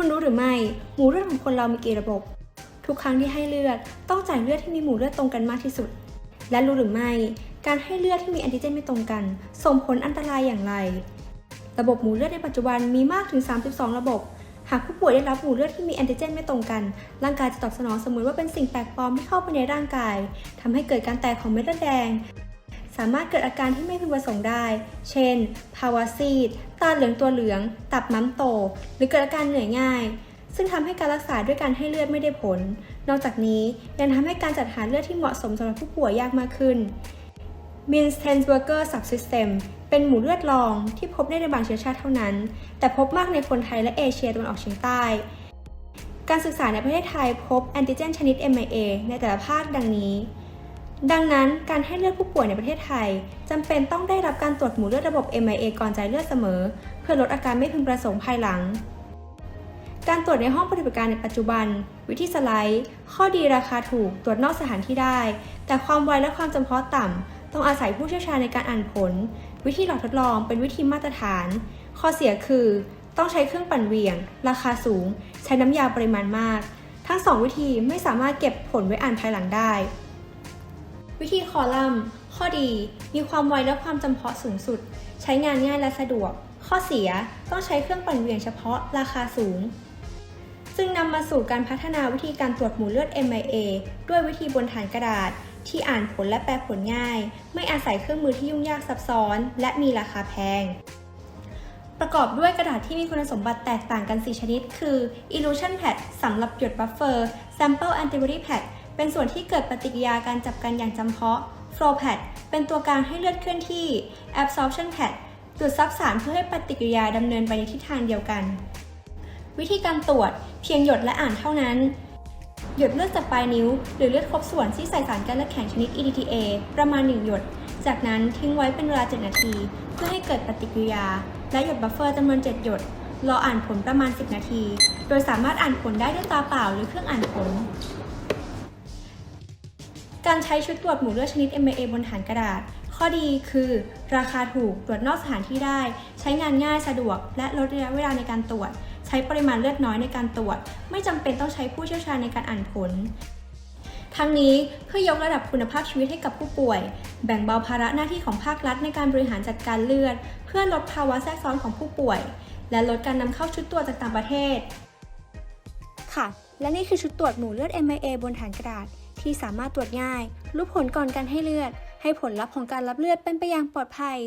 คุณรู้หรือไม่ หมู่เลือดของคนเรามีกี่ระบบ ทุกครั้งที่ให้เลือด ต้องจ่ายเลือดที่มีหมู่เลือดตรงกันมากที่สุด และรู้หรือไม่ การให้เลือดที่มีแอนติเจนไม่ตรงกัน ส่งผลอันตรายอย่างไร ระบบหมู่เลือดในปัจจุบันมีมากถึง 32 ระบบ หากผู้ป่วยได้รับหมู่เลือดที่มีแอนติเจนไม่ตรงกัน ร่างกายจะตอบสนองเสมือนว่าเป็นสิ่งแปลกปลอมที่เข้าไปในร่างกายทำให้เกิดการแตกของเม็ดเลือดแดง สามารถเกิดอาการที่ไม่พึงประสงค์ได้ เช่น ภาวะซีด ตาเหลืองตัวเหลือง ตับม้ำโต หรือเกิดอาการเหนื่อยง่าย ซึ่งทำให้การรักษาด้วยการให้เลือดไม่ได้ผล นอกจากนี้ยังทำให้การจัดหาเลือดที่เหมาะสมสำหรับผู้ป่วยยากมากขึ้น m i n s t e n s b e r g e r Subsystem เป็นหมู่เลือดรองที่พบได้ในบางเชื้อชาติเท่านั้น แต่พบมากในคนไทยและเอเชียตะวันออกเฉียงใต้ การศึกษาในประเทศไทยพบแอนติเจนชนิด MIA ในแต่ละภาคดังนี้ ดังนั้นการให้เลือดผู้ป่วยในประเทศไทยจำเป็นต้องได้รับการตรวจหมู่เลือดระบบ MIA ก่อนจ่ายเลือดเสมอ เพื่อลดอาการไม่พึงประสงค์ภายหลัง การตรวจในห้องปฏิบัติการในปัจจุบัน วิธีสไลด์ ข้อดีราคาถูกตรวจนอกสถานที่ได้ แต่ความไวและความจำเพาะต่ำต้องอาศัยผู้เชี่ยวชาญในการอ่านผล วิธีหลอดทดลองเป็นวิธีมาตรฐาน ข้อเสียคือ ต้องใช้เครื่องปั่นเวียง ราคาสูง ใช้น้ำยาปริมาณมาก ทั้งสองวิธีไม่สามารถเก็บผลไว้อ่านภายหลังได้ วิธีคอลัมน์ ข้อดี มีความไวและความจำเพาะสูงสุด ใช้งานง่ายและสะดวก ข้อเสียต้องใช้เครื่องปั่นเหวี่ยงเฉพาะราคาสูง จึงนำมาสู่การพัฒนาวิธีการตรวจหมู่เลือด MIA ด้วยวิธีบนฐานกระดาษ ที่อ่านผลและแปลผลง่าย ไม่อาศัยเครื่องมือที่ยุ่งยากซับซ้อน และมีราคาแพงประกอบด้วยกระดาษที่มีคุณสมบัติแตกต่างกัน 4 ชนิด คือ Illusion Pad สำหรับหยดบัฟเฟอร์ Sample Antibody Pad เป็นส่วนที่เกิดปฏิกิริยาการจับกันอย่างจำเพาะ Flow Pad เป็นตัวกลางให้เลือดเคลื่อนที่ Absorption Pad ดูดซับสารเพื่อให้ปฏิกิริยาดำเนินไปในทิศทางเดียวกัน วิธีการตรวจเพียงหยดและอ่านเท่านั้น หยดเลือดจากปลายนิ้ว หรือเลือดครบส่วนที่ใส่สารกันเลือดแข็งชนิด EDTA ประมาณ 1 หยด จากนั้นทิ้งไว้เป็นเวลา 7 นาที เพื่อให้เกิดปฏิกิริยา และหยดบัฟเฟอร์จำนวน 7 หยด รออ่านผลประมาณ 10 นาที โดยสามารถอ่านผลได้ด้วยตาเปล่าหรือเครื่องอ่านผล การใช้ชุดตรวจหมู่เลือดชนิด MAA บนฐานกระดาษ ข้อดีคือราคาถูกตรวจนอกสถานที่ได้ ใช้งานง่ายสะดวก และลดระยะเวลาในการตรวจ ใช้ปริมาณเลือดน้อยในการตรวจ ไม่จำเป็นต้องใช้ผู้เชี่ยวชาญในการอ่านผล ทั้งนี้เพื่อยกระดับคุณภาพชีวิตให้กับผู้ป่วย แบ่งเบาภาระหน้าที่ของภาครัฐในการบริหารจัดการเลือด เพื่อลดภาวะแทรกซ้อนของผู้ป่วย และลดการนำเข้าชุดตรวจจากต่างประเทศ ค่ะ และนี่คือชุดตรวจหมู่เลือด MIA บนฐานกระดาษ ที่สามารถตรวจง่าย รูปผลก่อนการให้เลือด ให้ผลลัพธ์ของการรับเลือดเป็นไปอย่างปลอดภัย